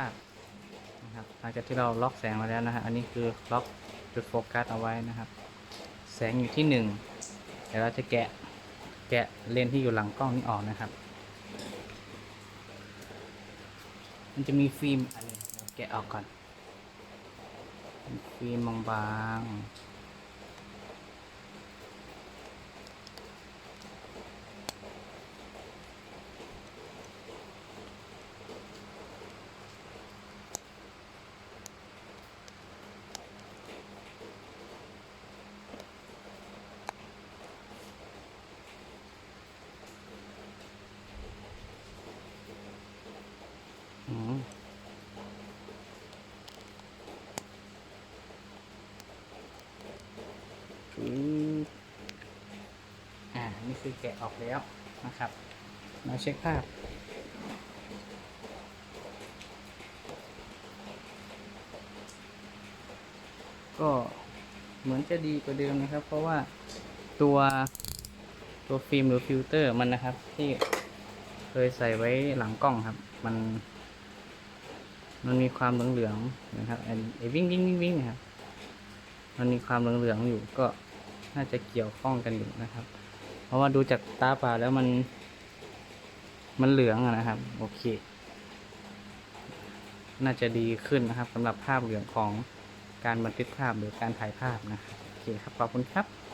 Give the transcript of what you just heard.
ภาพนะครับหลังจากที่เราล็อกแสงมาแล้วนะฮะอันนี้คือล็อกจุดโฟกัสเอาไว้นะครับ แสงอยู่ที่หนึ่งเดี๋ยวเราจะแกะแกะเลนที่อยู่หลังกล้องนี้ออกนะครับ มันจะมีฟิล์มอันนี้แกะออกก่อนฟิล์มบางๆ อืมอืมอ่า นี่คือแกะออกแล้วนะครับ มาเช็คภาพ ก็เหมือนจะดีกว่าเดิมนะครับ เพราะว่าตัวตัวฟิล์มหรือฟิลเตอร์มันนะครับ ที่เคยใส่ไว้หลังกล้องครับ มัน มันมีความเหลืองๆนะครับไอ้วิ่งวิ่งวิ่งวิ่งนะครับ มันมีความเหลืองๆอยู่ก็น่าจะเกี่ยวข้องกันอยู่นะครับ เพราะว่าดูจากตาเปล่าแล้วมัน มันเหลืองนะครับ โอเค น่าจะดีขึ้นนะครับสำหรับภาพเหลืองของการบันทึกภาพหรือการถ่ายภาพนะครับโอเคครับขอบคุณครับ